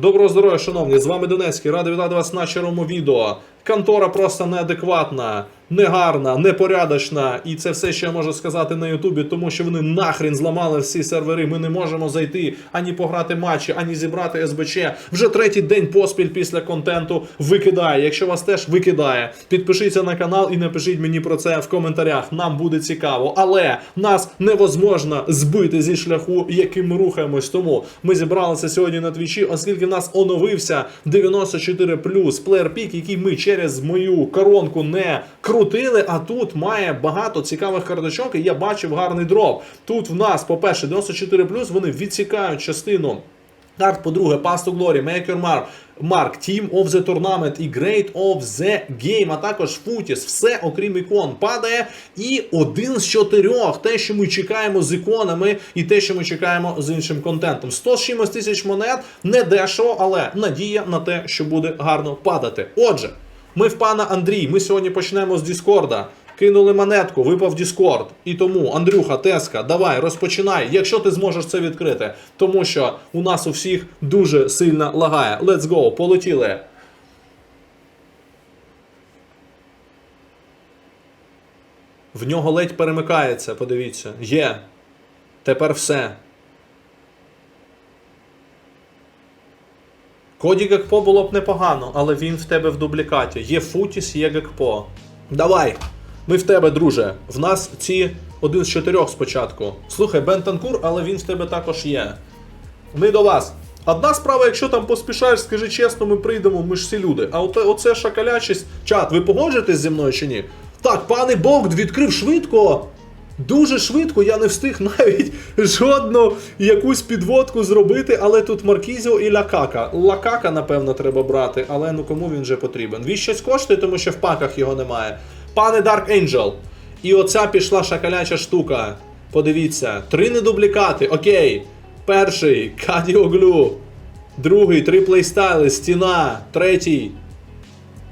Доброго здоров'я, шановні! З вами Донецький. Радий вітати вас на червому відео. Контора просто неадекватна, негарна, непорядочна. І це все, що я можу сказати на Ютубі, тому що вони нахрін зламали всі сервери. Ми не можемо зайти ані пограти матчі, ані зібрати СБЧ. Вже третій день поспіль після контенту викидає. Якщо вас теж викидає, підпишіться на канал і напишіть мені про це в коментарях. Нам буде цікаво. Але нас невозможно збити зі шляху, яким ми рухаємось. Тому ми зібралися сьогодні на твічі, оскільки нас оновився 94 плеєр пік, який ми через мою коронку не крутили. А тут має багато цікавих карточок. І я бачив гарний дроп. Тут в нас, по-перше, 94 вони відсікають частину. Карт, по-друге, Pass to Glory, Make Your Mark, Mark, Team of the Tournament і Great of the Game, а також Футіс. Все, окрім ікон, падає. І один з чотирьох. Те, що ми чекаємо з іконами, і те, що ми чекаємо з іншим контентом. 100 з чимось тисяч монет, не дешево, але надія на те, що буде гарно падати. Отже, ми в пана Андрій. Ми сьогодні почнемо з Діскорда. Кинули монетку, випав Діскорд. І тому, Андрюха, Теска, давай, розпочинай, якщо ти зможеш це відкрити. Тому що у нас у всіх дуже сильно лагає. Let's go, полетіли. В нього ледь перемикається, подивіться. Є. Тепер все. Коді Гекпо було б непогано, але він в тебе в дублікаті. Є Футіс, є Гекпо. Давай! Ми в тебе, друже. В нас ці один з чотирьох спочатку. Слухай, Бентанкур, але він в тебе також є. Ми до вас. Одна справа, якщо там поспішаєш, скажи чесно, ми прийдемо, ми ж всі люди. А оте, оце шакалячість. Чат, ви погоджуєтесь зі мною чи ні? Так, пане Богд відкрив швидко. Дуже швидко, я не встиг навіть жодну якусь підводку зробити, але тут Маркізіо і Лакака. Лакака, напевно, треба брати, але ну кому він вже потрібен? Він щось коштує, тому що в паках його немає. Пане Dark Angel. І оця пішла шакаляча штука. Подивіться, три недублікати. Окей. Перший Кадіоглю. Другий три плейстайли, стіна. Третій.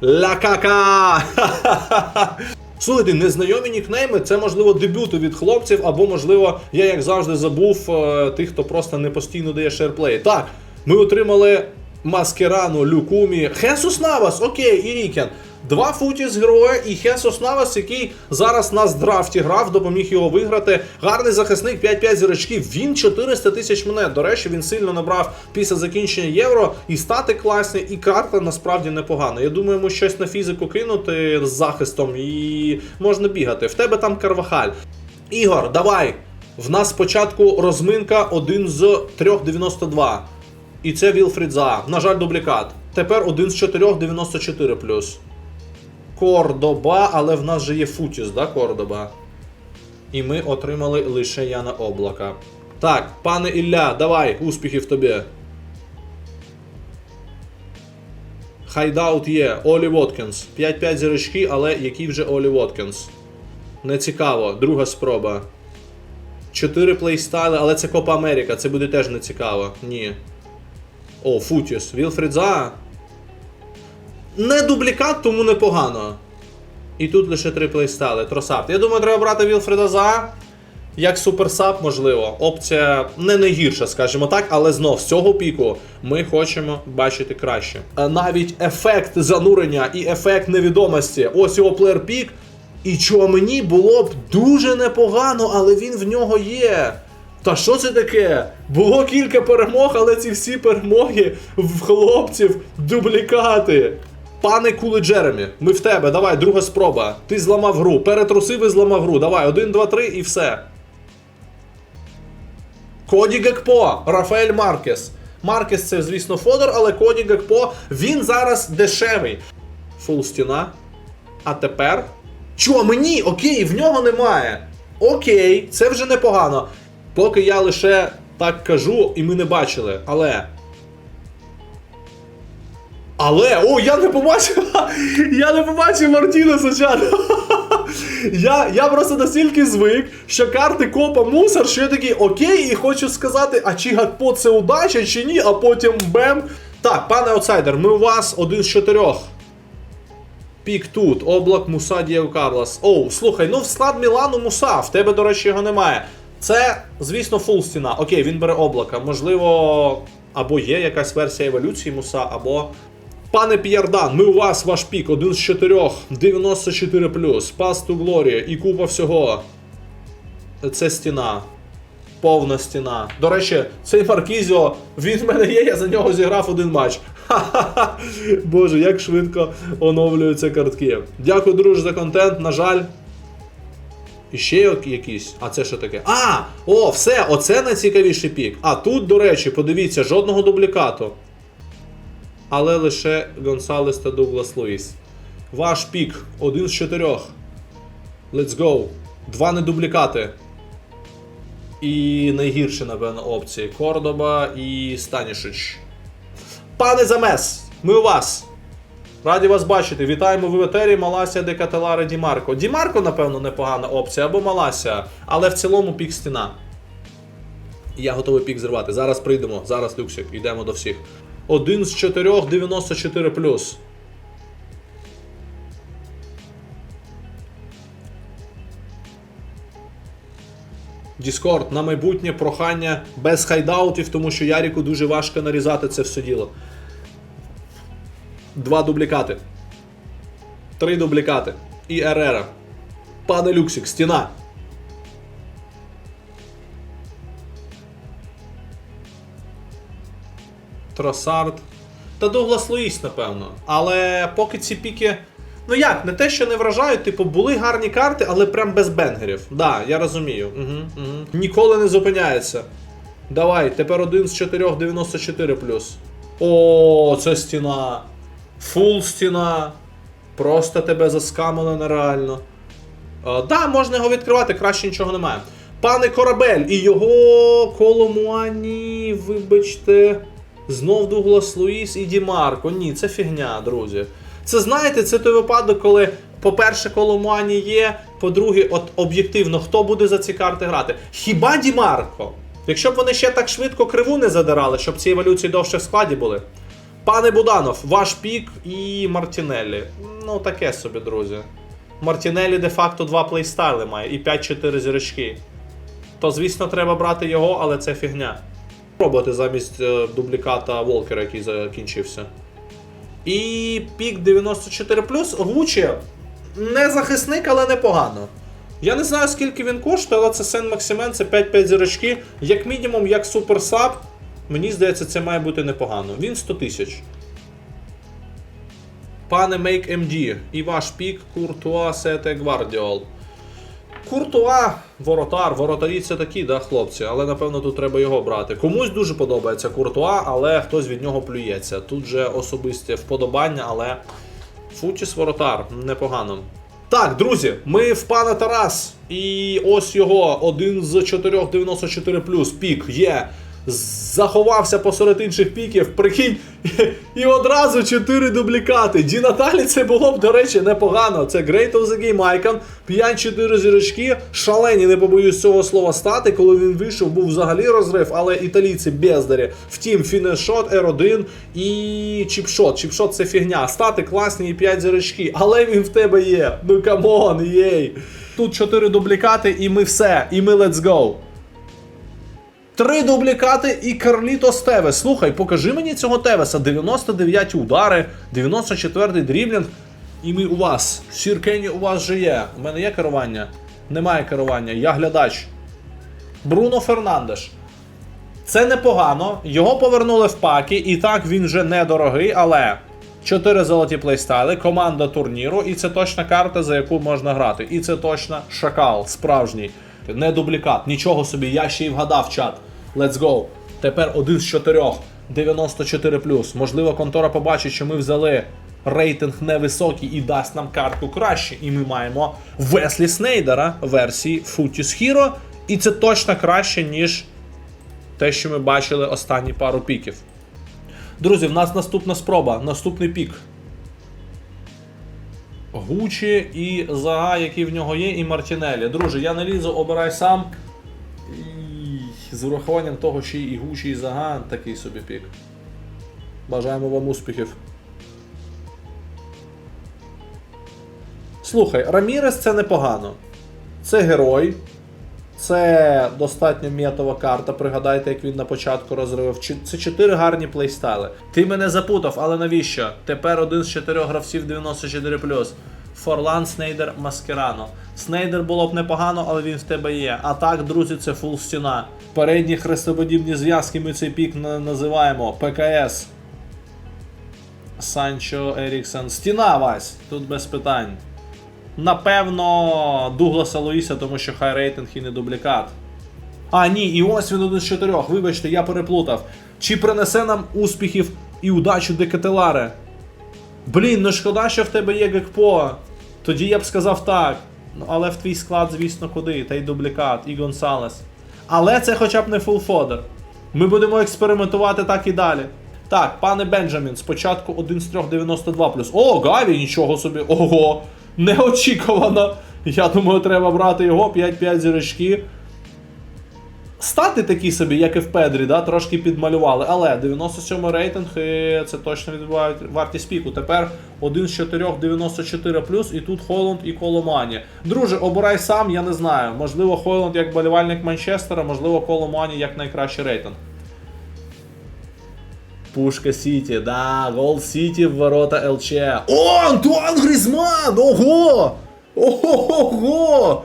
Лакака! Слухайте, незнайомі нікнейми це можливо дебюти від хлопців, або можливо, я як завжди забув е, тих, хто просто не постійно дає шерплей. Так, ми отримали Маскерану, Люкумі, Хесус Навас, окей, і Рікен. Два футі з героя і Хесус Навас, який зараз нас в драфті грав, допоміг його виграти. Гарний захисник 5-5 зірочків. Він 400 тисяч монет. До речі, він сильно набрав після закінчення євро. І стати класні, і карта насправді непогана. Я думаю, йому щось на фізику кинути з захистом і можна бігати. В тебе там Карвахаль. Ігор, давай. В нас спочатку розминка 1 з 3,92. І це Вілфрід За. На жаль, дублікат. Тепер 1 з 4, 94 плюс. Кордоба, але в нас же є Футіс, да, Кордоба? І ми отримали лише Яна Облака. Так, пане Ілля, давай, успіхів тобі. Хайдаут є, Олі Воткінс. 5-5 зірочки, але який вже Олі Воткінс? Не цікаво, друга спроба. 4 плейстайли, але це Копа Америка, це буде теж не цікаво. Ні. О, Футіс. Вілфрід За. Не дублікат, тому непогано. І тут лише три плейстайли. Тросапт. Я думаю, треба брати Вілфреда За. Як суперсап, можливо. Опція не найгірша, скажімо так, але знов з цього піку ми хочемо бачити краще. А навіть ефект занурення і ефект невідомості. Ось його плеєр пік. І чого мені було б дуже непогано, але він в нього є. Та що це таке? Було кілька перемог, але ці всі перемоги в хлопців дублікати. Пане Кули Джеремі, ми в тебе, давай, друга спроба. Ти зламав гру, перетрусив і зламав гру. Давай, один, два, три і все. Коді Гекпо, Рафаель Маркес. Маркес це, звісно, Фодор, але Коді Гекпо, він зараз дешевий. Фул стіна. А тепер. Чо, мені? Окей, в нього немає. Окей, це вже непогано. Поки я лише так кажу, і ми не бачили. Але. Але, о, я не побачив! Я не побачив Мартінеса чат. Я, я просто настільки звик, що карти копа мусор, що я такий окей, і хочу сказати, а чи Гакпо це удача, чи ні, а потім бем. Так, пане аутсайдер, ми у вас один з чотирьох. Пік тут, облак Муса Дієв Карлас. Оу, слухай, ну в склад Мілану Муса, в тебе, до речі, його немає. Це, звісно, фул стіна. Окей, він бере облака. Можливо, або є якась версія еволюції Муса, або. Пане П'ярдан, ми у вас ваш пік, один з чотирьох, 94 Pass to Glory і купа всього. Це стіна. Повна стіна. До речі, цей Маркізіо, він в мене є, я за нього зіграв один матч. Ха-ха-ха. Боже, як швидко оновлюються картки. Дякую, друже, за контент. На жаль. І ще якісь. А це що таке? А! О, все! Оце найцікавіший пік. А тут, до речі, подивіться, жодного дублікату. Але лише Гонсалес та Дуглас Луїс. Ваш пік один з чотирьох. Let's go. Два недублікати. І найгірші, напевно, опції. Кордоба і Станішич. Пане Замес, ми у вас. Раді вас бачити. Вітаємо в етері Маласія де Кателаре Дімарко. Дімарко, напевно, непогана опція, або Маласія, але в цілому пік стіна. Я готовий пік зривати. Зараз прийдемо. Зараз Люксик, йдемо до всіх. Один з чотирьох 94 Discord на майбутнє прохання без хайдаутів, тому що Яріку дуже важко нарізати це все діло. Два дублікати. Три дублікати. І Ерера. Пане Люксик, стіна. Тросард. Та Дуглас Луїс, напевно. Але поки ці піки. Ну як, не те, що не вражають, типу, були гарні карти, але прям без бенгерів. Да, я розумію. Угу, угу. Ніколи не зупиняється. Давай, тепер один з 4 94 О, це стіна. Фул стіна. Просто тебе заскамили нереально. Е, да, можна його відкривати, краще нічого немає. Пане корабель і його коломуані, вибачте. Знов Дуглас Луїс і Дімарко. Ні, це фігня, друзі. Це знаєте, це той випадок, коли, по-перше, коломуані є, по-друге, от об'єктивно, хто буде за ці карти грати? Хіба Дімарко? Якщо б вони ще так швидко криву не задирали, щоб ці еволюції довше в складі були. Пане Буданов, ваш пік і Мартінеллі. Ну, таке собі, друзі. Мартінеллі де-факто два плейстайли має і 5-4 зірочки. То, звісно, треба брати його, але це фігня. Пробувати замість е, дубліката Волкера, який закінчився. І пік 94 Гучі не захисник, але непогано. Я не знаю, скільки він коштує, але це Сен Максимен, це 5-5 зірочки. Як мінімум, як суперсаб. Мені здається, це має бути непогано. Він 100 тисяч. Пане Make MD, і ваш пік Куртуа Сете Гвардіол. Куртуа, воротар, воротарі це такі, да, хлопці, але напевно тут треба його брати. Комусь дуже подобається Куртуа, але хтось від нього плюється. Тут же особисте вподобання, але Футіс воротар, непогано. Так, друзі, ми в пана Тарас. І ось його один з 494 пік є. Заховався посеред інших піків, прикинь, і одразу 4 дублікати. Ді Наталі це було б, до речі, непогано. Це Great of the Game Icon, 5-4 зірочки, шалені, не побоюсь цього слова стати. Коли він вийшов, був взагалі розрив, але італійці бездарі. Втім, фінешот, R1 і чіпшот. Чіпшот це фігня. Стати класні і 5 зірочки, але він в тебе є. Ну камон, єй. Тут 4 дублікати, і ми все. І ми let's go. Три дублікати і Карлітос Тевес. Слухай, покажи мені цього Тевеса. 99 удари, 94 дріблінг. І ми у вас. Сіркені у вас же є. У мене є керування? Немає керування, я глядач. Бруно Фернандеш. Це непогано. Його повернули в паки, і так він вже недорогий, але 4 золоті плейстайли, команда турніру, і це точна карта, за яку можна грати. І це точно шакал, справжній. Не дублікат, нічого собі, я ще й вгадав чат. Let's go. Тепер один з чотирьох. 94 Можливо, контора побачить, що ми взяли рейтинг невисокий і дасть нам картку краще. І ми маємо Веслі Снейдера версії Footies Hero. І це точно краще, ніж те, що ми бачили останні пару піків. Друзі, в нас наступна спроба, наступний пік. Гучі і Зага, які в нього є, і Мартінелі. Друже, я не лізу, обирай сам. З урахуванням того, що і Гучі, і Зага такий собі пік. Бажаємо вам успіхів. Слухай, Рамірес це непогано. Це герой. Це достатньо метова карта. Пригадайте, як він на початку розривав. Це чотири гарні плейстайли. Ти мене запутав, але навіщо? Тепер один з чотирьох гравців 94 Форлан, Снейдер, Маскерано. Снейдер було б непогано, але він в тебе є. А так, друзі, це фул стіна. Передні хрестоподібні зв'язки ми цей пік називаємо ПКС. Санчо Еріксен. Стіна, Вась, тут без питань. Напевно, Дугласа Луїса, тому що хай рейтинг і не дублікат. А, ні, і ось він один з чотирьох. Вибачте, я переплутав. Чи принесе нам успіхів і удачу Декателаре? Блін, ну шкода, що в тебе є Гекпо. Тоді я б сказав так. Ну, але в твій склад, звісно, куди? Та й дублікат, і Гонсалес. Але це хоча б не фулфодер. Ми будемо експериментувати так і далі. Так, пане Бенджамін, спочатку 1 з 3,92 О, Гаві, нічого собі. Ого! Неочікувано. Я думаю, треба брати його 5-5 зірочки. Стати такі собі, як і в Педрі, да, трошки підмалювали. Але 97 рейтинг, і це точно відбувають вартість піку. Тепер 1 з 4 94 і тут Хойланд і Коломані. Друже, обирай сам, я не знаю. Можливо, Хойланд як болівальник Манчестера, можливо, Коломані як найкращий рейтинг. Пушка Сіті, да, Гол Сіті в ворота ЛЧ. О, Антуан Грізман! Ого! Ого-го!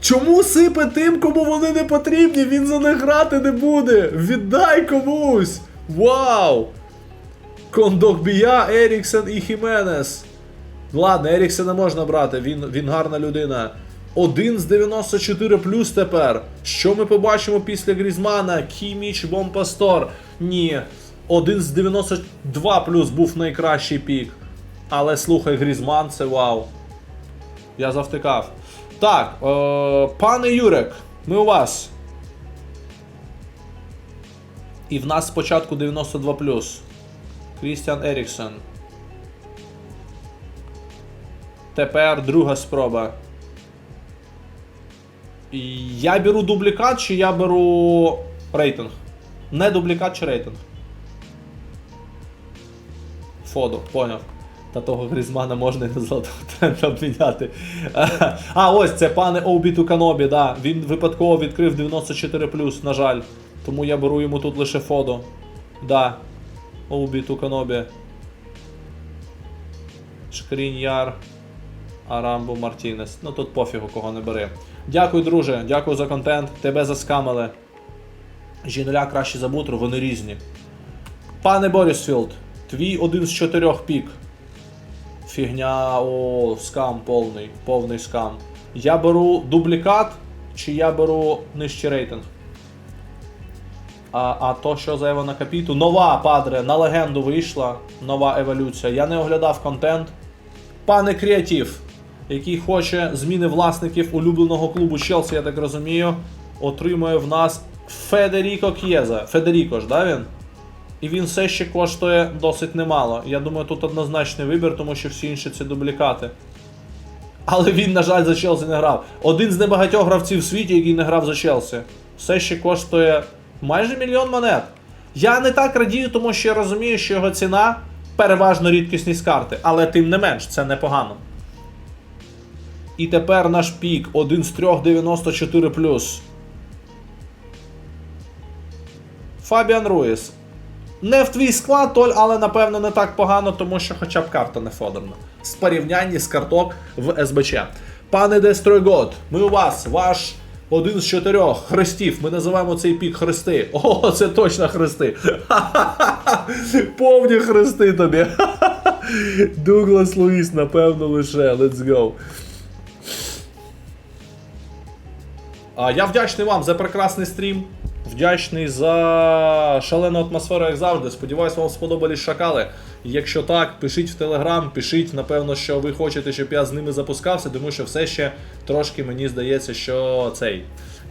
Чому сипе тим, кому вони не потрібні? Він за них грати не буде. Віддай комусь! Вау! Кондокбія, Еріксен і Хіменес. Ладно, Еріксена можна брати, він, він гарна людина. 1 з 94 плюс тепер. Що ми побачимо після Грізмана? Кіміч Бомпастор. Ні. 1 з 92 плюс був найкращий пік. Але слухай, Грізман це вау. Я завтикав. Так, е, пане Юрек, ми у вас. І в нас спочатку 92. Крістіан Еріксон. Тепер друга спроба. Я беру дублікат чи я беру рейтинг? Не дублікат чи рейтинг? Фодо, поняв. Та того Грізмана можна і на золотого тренда обміняти. А, ось це пане Оубіту Канобі, да. Він випадково відкрив 94 на жаль. Тому я беру йому тут лише Фодо. Да. Оубіту Канобі. Шкріньяр. Арамбо Мартінес. Ну тут пофігу, кого не бери. Дякую, друже, дякую за контент. Тебе заскамили. Жінуля краще за бутру, вони різні. Пане Борісфілд, твій один з чотирьох пік. Фігня, о, скам повний, повний скам. Я беру дублікат, чи я беру нижчий рейтинг? А, а то, що за Евана Капіту? Нова падре, на легенду вийшла. Нова еволюція. Я не оглядав контент. Пане Креатив, який хоче зміни власників улюбленого клубу Челсі, я так розумію, отримує в нас Федеріко К'єза. Федеріко ж, да він? І він все ще коштує досить немало. Я думаю, тут однозначний вибір, тому що всі інші це дублікати. Але він, на жаль, за Челсі не грав. Один з небагатьох гравців в світі, який не грав за Челсі. Все ще коштує майже мільйон монет. Я не так радію, тому що я розумію, що його ціна переважно рідкісність карти. Але тим не менш, це непогано. І тепер наш пік 1 з 3,94. Фабіан Руїс. Не в твій склад, Толь, але напевно не так погано, тому що хоча б карта не фодерна. З порівняння з карток в СБЧ. Пане Дестройгод, ми у вас, ваш один з чотирьох хрестів. Ми називаємо цей пік хрести. О, це точно хрести. Повні хрести тобі. Дуглас Луїс, напевно, лише. Let's go. Я вдячний вам за прекрасний стрім. Вдячний за шалену атмосферу, як завжди. Сподіваюсь, вам сподобались шакали. Якщо так, пишіть в Телеграм, пишіть, напевно, що ви хочете, щоб я з ними запускався, тому що все ще трошки мені здається, що цей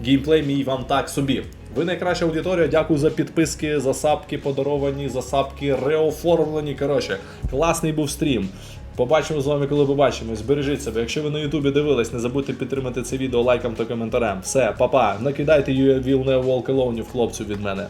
геймплей мій вам так собі. Ви найкраща аудиторія, дякую за підписки, за сапки подаровані, за сапки реоформлені. Коротше, класний був стрім. Побачимо з вами, коли побачимось. Бережіть себе. Якщо ви на Ютубі дивились, не забудьте підтримати це відео лайком та коментарем. Все, папа, накидайте You Will Never Walk Alone хлопцю від мене.